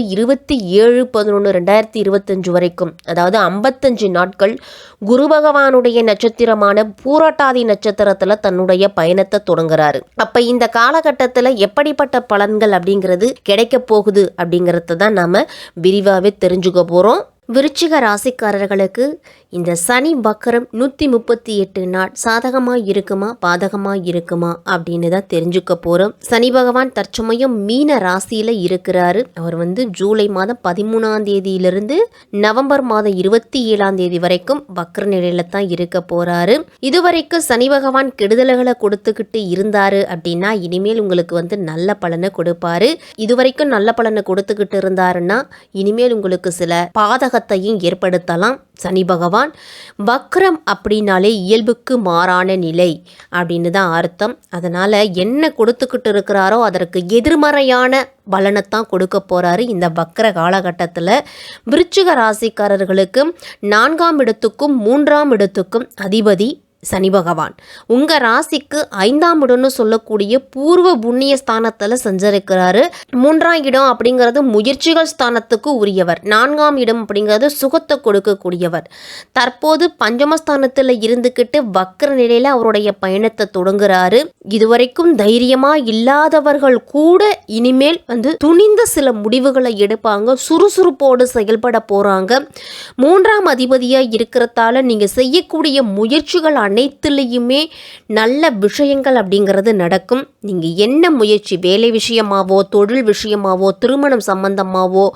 இருபத்தி ஏழு பதினொன்று ரெண்டாயிரத்தி இருபத்தஞ்சு வரைக்கும் அதாவது ஐம்பத்தஞ்சு நாட்கள் குரு பகவானுடைய நட்சத்திரமான பூரட்டாதி நட்சத்திரத்தில் தன்னுடைய பயணத்தை தொடங்குறாரு. அப்ப இந்த காலகட்டத்தில் எப்படிப்பட்ட பலன்கள் அப்படிங்கிறது கிடைக்க போகுது அப்படிங்கறத தான் நாம விரிவாகவே தெரிஞ்சுக்க போகிறோம் விருச்சிக ராசிக்காரர்களுக்கு இந்த சனி பக்கரம் நூற்றி முப்பத்தி எட்டு நாள் சாதகமாக இருக்குமா பாதகமாக இருக்குமா அப்படின்னு தான் தெரிஞ்சுக்க போகிறோம் சனி பகவான் தற்சமயம் மீன ராசியில் இருக்கிறாரு. அவர் வந்து ஜூலை மாதம் பதிமூணாம் தேதியிலிருந்து நவம்பர் மாதம் இருபத்தி ஏழாம் தேதி வரைக்கும் பக்கர நிலையில தான் இருக்க போகிறாரு இதுவரைக்கும் சனி பகவான் கெடுதல்களை கொடுத்துக்கிட்டு இருந்தார் அப்படின்னா இனிமேல் உங்களுக்கு வந்து நல்ல பலனை கொடுப்பாரு. இதுவரைக்கும் நல்ல பலனை கொடுத்துக்கிட்டு இருந்தாருன்னா இனிமேல் உங்களுக்கு சில பாதக பாதகத்தையும் ஏற்படுத்தலாம். சனி பகவான் வக்ரம் அப்படின்னாலே இயல்புக்கு மாறான நிலை அப்படின்னு தான் அர்த்தம். அதனால் என்ன கொடுத்துக்கிட்டு இருக்கிறாரோ அதற்கு எதிர்மறையான பலனைத்தான் கொடுக்க போகிறாரு இந்த வக்கர காலகட்டத்தில். விருச்சிக ராசிக்காரர்களுக்கு நான்காம் இடத்துக்கும் மூன்றாம் இடத்துக்கும் அதிபதி சனி பகவான். உங்கள் ராசிக்கு ஐந்தாம் இடம்னு சொல்லக்கூடிய பூர்வ புண்ணிய ஸ்தானத்தில் செஞ்சிருக்கிறாரு. மூன்றாம் இடம் அப்படிங்கிறது முயற்சிகள் ஸ்தானத்துக்கு உரியவர். நான்காம் இடம் அப்படிங்கிறது சுகத்தை கொடுக்கக்கூடியவர். தற்போது பஞ்சமஸ்தானத்தில் இருந்துக்கிட்டு வக்கர நிலையில் அவருடைய பயணத்தை தொடங்குறாரு. இதுவரைக்கும் தைரியமாக இல்லாதவர்கள் கூட இனிமேல் வந்து துணிந்த சில முடிவுகளை எடுப்பாங்க. சுறுசுறுப்போடு செயல்பட போகிறாங்க மூன்றாம் அதிபதியாக இருக்கிறதால நீங்கள் செய்யக்கூடிய முயற்சிகள் அனைத்துலேயுமே நல்ல விஷயங்கள் அப்படிங்கிறது நடக்கும். நீங்கள் என்ன முயற்சி வேலை விஷயமாவோ தொழில் விஷயமாவோ திருமணம் சம்பந்தமாவோ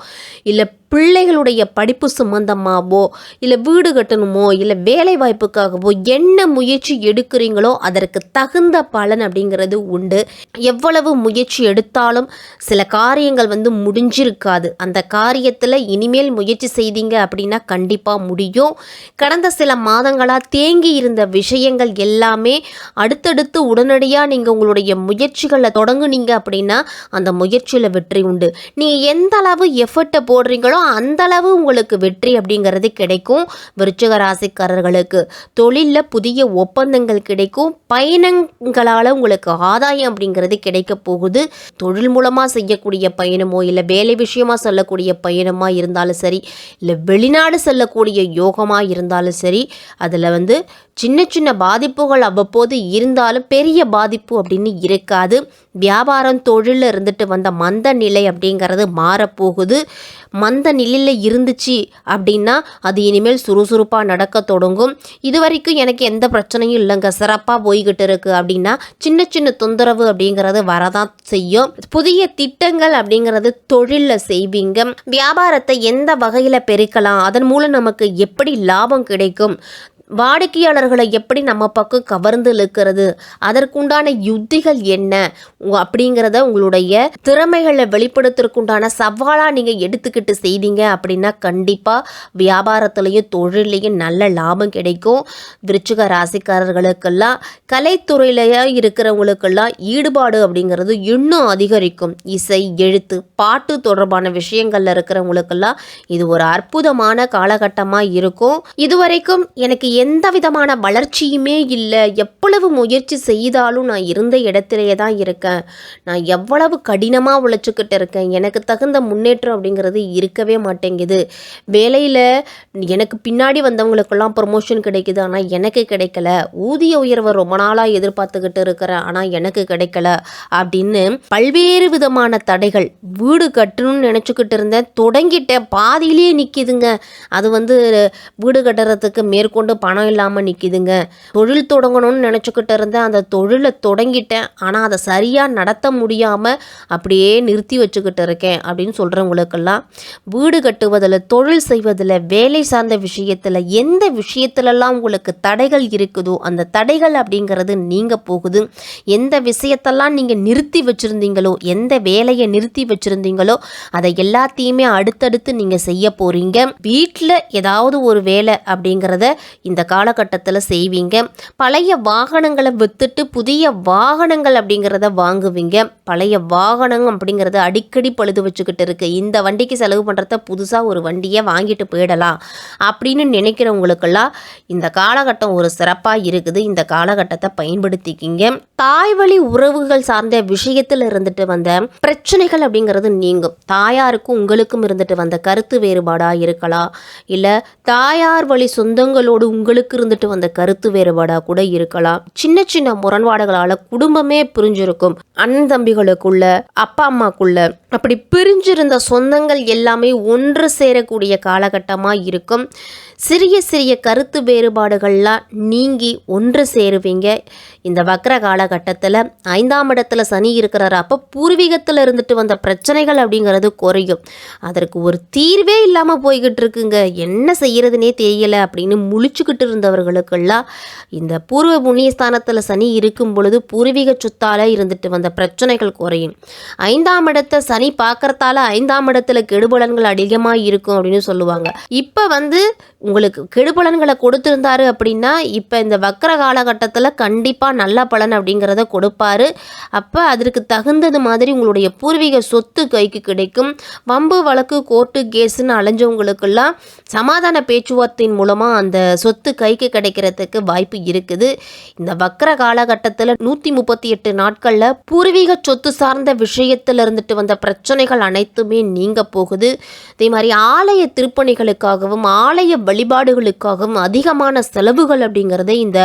இல்லை பிள்ளைகளுடைய படிப்பு சம்மந்தமாகவோ இல்லை வீடு கட்டணுமோ இல்லை வேலை வாய்ப்புக்காகவோ என்ன முயற்சி எடுக்கிறீங்களோ அதற்கு தகுந்த பலன் அப்படிங்கிறது உண்டு. எவ்வளவு முயற்சி எடுத்தாலும் சில காரியங்கள் வந்து முடிஞ்சிருக்காது. அந்த காரியத்தில் இனிமேல் முயற்சி செய்தீங்க அப்படின்னா கண்டிப்பாக முடியும். கடந்த சில மாதங்களாக தேங்கி இருந்த விஷயங்கள் எல்லாமே அடுத்தடுத்து உடனடியாக நீங்கள் உங்களுடைய முயற்சிகளை தொடங்குனீங்க அப்படின்னா அந்த முயற்சியில் வெற்றி உண்டு. நீங்கள் எந்த அளவு எஃபர்ட்டை போடுறீங்களோ அந்த அளவு உங்களுக்கு வெற்றி அப்படிங்கிறது கிடைக்கும். விருச்சிக ராசிக்காரர்களுக்கு தொழிலில் புதிய ஒப்பந்தங்கள் கிடைக்கும். பயணங்களால் உங்களுக்கு ஆதாயம் அப்படிங்கிறது கிடைக்க போகுது. தொழில் மூலமாக செய்யக்கூடிய பயணமோ இல்லை வேலை விஷயமாக சொல்லக்கூடிய பயணமாக இருந்தாலும் சரி இல்லை வெளிநாடு செல்லக்கூடிய யோகமாக இருந்தாலும் சரி அதில் வந்து சின்ன சின்ன பாதிப்புகள் அவ்வப்போது இருந்தாலும் பெரிய பாதிப்பு அப்படின்னு இருக்காது. வியாபாரம் தொழிலில் இருந்துட்டு வந்த மந்த நிலை அப்படிங்கிறது மாறப்போகுது. மந்த நிலையில் இருந்துச்சு அப்படின்னா அது இனிமேல் சுறுசுறுப்பாக நடக்க தொடங்கும். இது வரைக்கும் எனக்கு எந்த பிரச்சனையும் இல்லைங்க. சிறப்பாக போய்கிட்டு இருக்குது அப்படின்னா சின்ன சின்ன தொந்தரவு அப்படிங்கிறது வரதான் செய்யும். புதிய திட்டங்கள் அப்படிங்கிறது தொழிலில் செய்வீங்க. வியாபாரத்தை எந்த வகையில் பெருக்கலாம்? அதன் மூலம் நமக்கு எப்படி லாபம் கிடைக்கும்? வாடிக்கையாளர்களை எப்படி நம்ம பக்கம் கவர்ந்து இழுக்கிறது? அதற்குண்டான யுத்திகள் என்ன? அப்படிங்கிறத உங்களுடைய திறமைகளை வெளிப்படுத்துறதுக்குண்டான சவாலாக நீங்கள் எடுத்துக்கிட்டு செய்தீங்க அப்படின்னா கண்டிப்பாக வியாபாரத்துலேயும் தொழிலையும் நல்ல லாபம் கிடைக்கும். விருச்சிக ராசிக்காரர்களுக்கெல்லாம் கலைத்துறையிலேயே இருக்கிறவங்களுக்கெல்லாம் ஈடுபாடு அப்படிங்கிறது இன்னும் அதிகரிக்கும். இசை எழுத்து பாட்டு தொடர்பான விஷயங்களில் இருக்கிறவங்களுக்கெல்லாம் இது ஒரு அற்புதமான காலகட்டமாக இருக்கும். இதுவரைக்கும் எனக்கு எந்த விதமான வளர்ச்சியுமே இல்லை. எவ்வளவு முயற்சி செய்தாலும் நான் இருந்த இடத்திலேயே தான் இருக்கேன். நான் எவ்வளவு கடினமாக உழைச்சிக்கிட்டு இருக்கேன். எனக்கு தகுந்த முன்னேற்றம் அப்படிங்கிறது இருக்கவே மாட்டேங்குது. வேலையில் எனக்கு பின்னாடி வந்தவங்களுக்கெல்லாம் ப்ரொமோஷன் கிடைக்குது. ஆனால் எனக்கு கிடைக்கல. ஊதிய உயர்வை ரொம்ப நாளாக எதிர்பார்த்துக்கிட்டு இருக்கிறேன். ஆனால் எனக்கு கிடைக்கல அப்படின்னு பல்வேறு விதமான தடைகள் வீடு கட்டணும்னு நினச்சிக்கிட்டு இருந்தேன். தொடங்கிட்டேன். பாதியிலேயே நிற்கிதுங்க அது வந்து வீடு கட்டுறதுக்கு மேற்கொண்டு பணம் இல்லாமல் நிற்கிதுங்க தொழில் தொடங்கணும்னு நினச்சிக்கிட்டு இருந்தேன் அந்த தொழிலை தொடங்கிட்டேன். ஆனால் அதை சரியாக நடத்த முடியாமல் அப்படியே நிறுத்தி வச்சுக்கிட்டு இருக்கேன் அப்படின்னு சொல்கிறவங்களுக்கெல்லாம் வீடு கட்டுவதில் தொழில் செய்வதில் வேலை சார்ந்த விஷயத்தில் எந்த விஷயத்துலலாம் உங்களுக்கு தடைகள் இருக்குதோ அந்த தடைகள் அப்படிங்கிறது நீங்கள் போகுது. எந்த விஷயத்தெல்லாம் நீங்கள் நிறுத்தி வச்சுருந்தீங்களோ எந்த வேலையை நிறுத்தி வச்சுருந்தீங்களோ அதை எல்லாத்தையுமே அடுத்தடுத்து நீங்கள் செய்ய போகிறீங்க வீட்டில் ஏதாவது ஒரு வேலை அப்படிங்கிறத இந்த இந்த காலகட்டத்தில் செய்வீங்க. பழைய வாகனங்களை வித்துட்டு புதிய வாகனங்கள் அப்படிங்கிறத வாங்குவீங்க. பழைய வாகனம் அப்படிங்கிறத அடிக்கடி பழுது வச்சுக்கிட்டு இருக்குது இந்த வண்டிக்கு செலவு பண்ணுறத புதுசாக ஒரு வண்டியை வாங்கிட்டு போயிடலாம் அப்படின்னு நினைக்கிறவங்களுக்கெல்லாம் இந்த காலகட்டம் ஒரு சிறப்பாக இருக்குது. இந்த காலகட்டத்தை பயன்படுத்திக்கிங்க. தாய் வழி உறவுகள் சார்ந்த விஷயத்தில் இருந்துட்டு வந்த பிரச்சனைகள் அப்படிங்கிறது நீங்கும். தாயாருக்கும் உங்களுக்கும் இருந்துட்டு வந்த கருத்து வேறுபாடாக இருக்கலாம். இல்லை தாயார் வழி சொந்தங்களோடு உங்களுக்கு இருந்துட்டு வந்த கருத்து வேறுபாடாக கூட இருக்கலாம். சின்ன சின்ன முரண்பாடுகளால் குடும்பமே பிரிஞ்சிருக்கும். அண்ணன் தம்பிகளுக்குள்ள அப்பா அம்மாக்குள்ள அப்படி பிரிஞ்சிருந்த சொந்தங்கள் எல்லாமே ஒன்று சேரக்கூடிய காலகட்டமாக இருக்கும். சிறிய சிறிய கருத்து வேறுபாடுகள்லாம் நீங்கி ஒன்று சேருவீங்க. இந்த வக்ர காலகட்டத்தில் ஐந்தாம் இடத்துல சனி இருக்கிறார் அப்போ பூர்வீகத்தில் இருந்துட்டு வந்த பிரச்சனைகள் அப்படிங்கிறது குறையும். அதற்கு ஒரு தீர்வே இல்லாமல் போய்கிட்டு இருக்குங்க. என்ன செய்கிறதுனே தெரியல அப்படின்னு முழிச்சுக்கிட்டு இருந்தவர்களுக்கெல்லாம் இந்த பூர்வ புண்ணியஸ்தானத்தில் சனி இருக்கும் பொழுது பூர்வீக சுத்தால் இருந்துட்டு வந்த பிரச்சனைகள் குறையும். ஐந்தாம் இடத்தை சனி பார்க்குறதால ஐந்தாம் இடத்துல கெடுபலன்கள் அதிகமாக இருக்கும் அப்படின்னு சொல்லுவாங்க. இப்போ வந்து உங்களுக்கு கெடுபலன்களை கொடுத்துருந்தாரு அப்படின்னா இப்போ இந்த வக்கர காலகட்டத்தில் கண்டிப்பாக நல்ல பலன் அப்படிங்கிறத கொடுப்பாரு. அப்போ அதற்கு தகுந்தது மாதிரி உங்களுடைய பூர்வீக சொத்து கைக்கு கிடைக்கும். வம்பு வழக்கு கோர்ட்டு கேஸுன்னு அலைஞ்சவங்களுக்கெல்லாம் சமாதான பேச்சுவார்த்தையின் மூலமாக அந்த சொத்து கைக்கு கிடைக்கிறதுக்கு வாய்ப்பு இருக்குது. இந்த வக்கர காலகட்டத்தில் நூற்றி முப்பத்தி எட்டு நாட்களில் பூர்வீக சொத்து சார்ந்த விஷயத்தில் இருந்துட்டு வந்த பிரச்சனைகள் அனைத்துமே நீங்க போகுது. அதே மாதிரி ஆலய திருப்பணிகளுக்காகவும் ஆலய வழிபாடுகளுக்காகவும் அதிகமான செலவுகள் அப்படிங்கிறத இந்த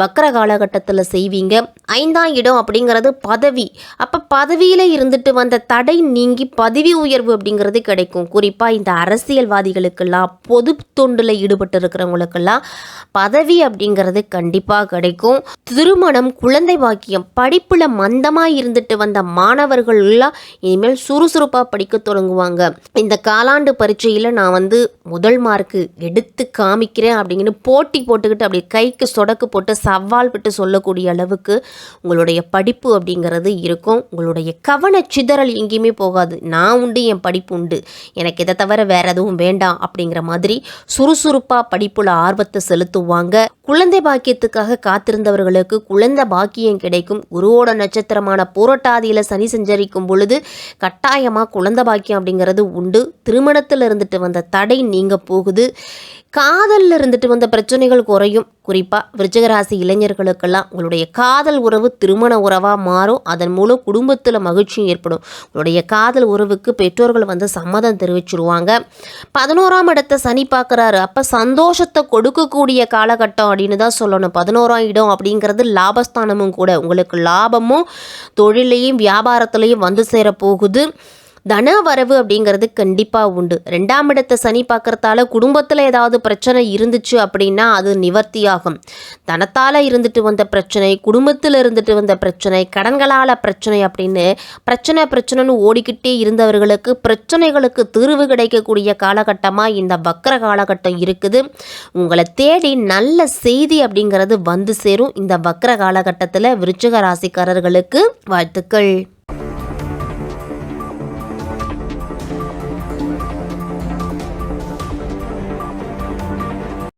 வக்கர காலகட்டத்தில் செய்வீங்க. ஐந்தாம் இடம் அப்படிங்கிறது பதவி. அப்போ பதவியில் இருந்துட்டு வந்த தடை நீங்கி பதவி உயர்வு அப்படிங்கிறது கிடைக்கும். குறிப்பாக இந்த அரசியல்வாதிகளுக்கெல்லாம் பொது தொண்டில் ஈடுபட்டு இருக்கிறவங்களுக்கெல்லாம் பதவி அப்படிங்கிறது கண்டிப்பாக கிடைக்கும். திருமணம் குழந்தை வாக்கியம் படிப்பில் மந்தமாக இருந்துட்டு வந்த மாணவர்கள்லாம் இனிமேல் சுறுசுறுப்பாக படிக்க தொடங்குவாங்க. இந்த காலாண்டு பரீட்சையில் நான் வந்து முதல் மார்க்கு எடுத்து எடுத்து காமிக்கிறேன் அப்படிங்கன்னு போட்டி போட்டுக்கிட்டு அப்படி கைக்கு சொடக்கு போட்டு சவால் விட்டு சொல்லக்கூடிய அளவுக்கு உங்களுடைய படிப்பு அப்படிங்கிறது இருக்கும். உங்களுடைய கவன சிதறல் எங்கேயுமே போகாது. நான் உண்டு என் படிப்பு உண்டு. எனக்கு இதை தவிர வேற எதுவும் வேண்டாம் அப்படிங்கிற மாதிரி சுறுசுறுப்பாக படிப்பில் ஆர்வத்தை செலுத்துவாங்க. குழந்தை பாக்கியத்துக்காக காத்திருந்தவர்களுக்கு குழந்தை பாக்கியம் கிடைக்கும். குருவோட நட்சத்திரமான பூரட்டாதியில் சனி சஞ்சரிக்கும் பொழுது கட்டாயமாக குழந்தை பாக்கியம் அப்படிங்கிறது உண்டு. திருமணத்தில் இருந்துட்டு வந்த தடை நீங்க போகுது. காதலில் இருந்துட்டு வந்த பிரச்சனைகள் குறையும். குறிப்பாக விருச்சகராசி இளைஞர்களுக்கெல்லாம் உங்களுடைய காதல் உறவு திருமண உறவாக மாறும். அதன் மூலம் குடும்பத்தில் மகிழ்ச்சியும் ஏற்படும். உங்களுடைய காதல் உறவுக்கு பெற்றோர்கள் வந்து சம்மதம் தெரிவிச்சிருவாங்க. பதினோராம் இடத்தை சனி பார்க்குறாரு. அப்போ சந்தோஷத்தை கொடுக்கக்கூடிய காலகட்டம் அப்படின்னு தான் சொல்லணும். பதினோராம் இடம் அப்படிங்கிறது லாபஸ்தானமும் கூட. உங்களுக்கு லாபமும் தொழிலையும் வியாபாரத்துலேயும் வந்து சேர போகுது தன வரவு அப்படிங்கிறது கண்டிப்பாக உண்டு. ரெண்டாம் இடத்தை சனி பார்க்கறதால குடும்பத்தில் ஏதாவது பிரச்சனை இருந்துச்சு அப்படின்னா அது நிவர்த்தியாகும். தனத்தால் இருந்துட்டு வந்த பிரச்சனை குடும்பத்தில் இருந்துட்டு வந்த பிரச்சனை கடன்களால் பிரச்சனை அப்படின்னு பிரச்சனை பிரச்சனைன்னு ஓடிக்கிட்டே இருந்தவர்களுக்கு பிரச்சனைகளுக்கு தீர்வு கிடைக்கக்கூடிய காலகட்டமாக இந்த வக்கர காலகட்டம் இருக்குது. உங்களை தேடி நல்ல செய்தி அப்படிங்கிறது வந்து சேரும். இந்த வக்கர காலகட்டத்தில் விருச்சிக ராசிக்காரர்களுக்கு வாழ்த்துக்கள்.